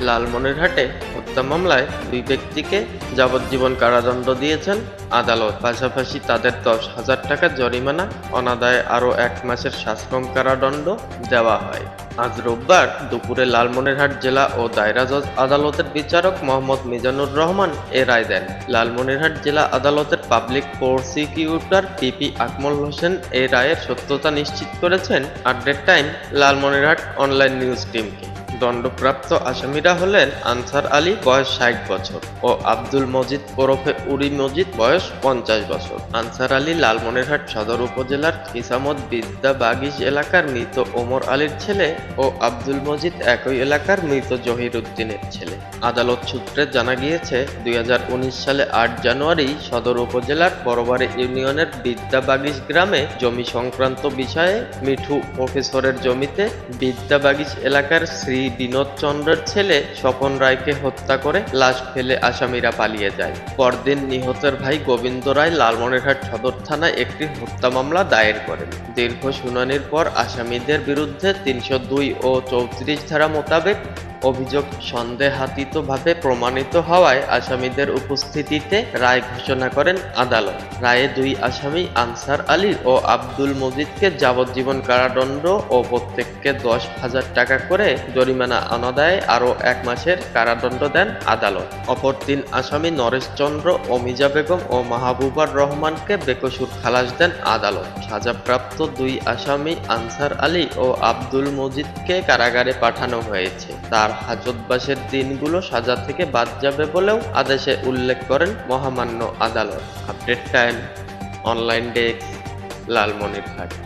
লালমনিরহাটে হত্যা মামলায় দুই ব্যক্তিকে যাবজ্জীবন কারাদণ্ড দিয়েছেন আদালত। পাশাপাশি তাদের দশ হাজার টাকা জরিমানা, অনাদায়ে আরও এক মাসের শাস্ত্রম কারাদণ্ড দেওয়া হয়। আজ রোববার দুপুরে লালমনিরহাট জেলা ও দায়রা জজ আদালতের বিচারক মোহাম্মদ মিজানুর রহমান এ রায় দেন। লালমনিরহাট জেলা আদালতের public prosecutor PP Akmal Hossain এই রায়ের সত্যতা নিশ্চিত করেছেন। আট টাইম, লালমনিরহাট অনলাইন নিউজ টিমকে। দণ্ডপ্রাপ্ত আসামিরা হলেন আনসার আলী, বয়স ষাট বছর, ও আব্দুল মজিদ ওরফে উরি মজিদ, বয়স পঞ্চাশ বছর। আনসার আলী লালমনিরহাট সদর উপজেলার কিসামত বিদ্যা বাগিশ এলাকার মৃত ওমর আলীর ছেলে ও আব্দুল মজিদ একই এলাকার মৃত জহির উদ্দিনের ছেলে। আদালত সূত্রে জানা গিয়েছে, দুই হাজার উনিশ সালে আট জানুয়ারি সদর উপজেলার বড়বাড়ি ইউনিয়নের বিদ্যা বাগিশ গ্রামে জমি সংক্রান্ত বিষয়ে মিঠু প্রফেসরের জমিতে বিদ্যা বাগিশ এলাকার শ্রী বিনোদ চন্দ্রের ছেলে স্বপন রায়কে হত্যা করে লাশ ফেলে আসামিরা পালিয়ে যায়। পরদিন নিহতের ভাই গোবিন্দ রায় লালমনিরহাট সদর থানায় একটি হত্যা মামলা দায়ের করেন। দীর্ঘ শুনানির পর আসামিদের বিরুদ্ধে তিনশো দুই ও চৌত্রিশ ধারা মোতাবেক অভিযোগ সন্দেহাতীতভাবে প্রমাণিত হওয়ায় আসামিদের উপস্থিতিতে রায় ঘোষণা করেন আদালত। রায়ে দুই আসামি আনসার আলী ও আব্দুল মজিদকে যাবজ্জীবন কারাদণ্ড ও প্রত্যেককে দশ হাজার টাকা করে জরিমানা আনাদায় আরও এক মাসের কারাদণ্ড দেন আদালত। অপর তিন আসামি নরেশ চন্দ্র, অমিজা বেগম ও মাহবুবার রহমানকে বেকসুর খালাস দেন আদালত। সাজাপ্রাপ্ত দুই আসামি আনসার আলী ও আব্দুল মজিদকে কারাগারে পাঠানো হয়েছে। তার হাজতবাসের দিনগুলো সাজা থেকে বাদ যাবে বলেও আদেশে উল্লেখ করেন মহামান্য আদালত। Update time, online desk, Lalmonirhat.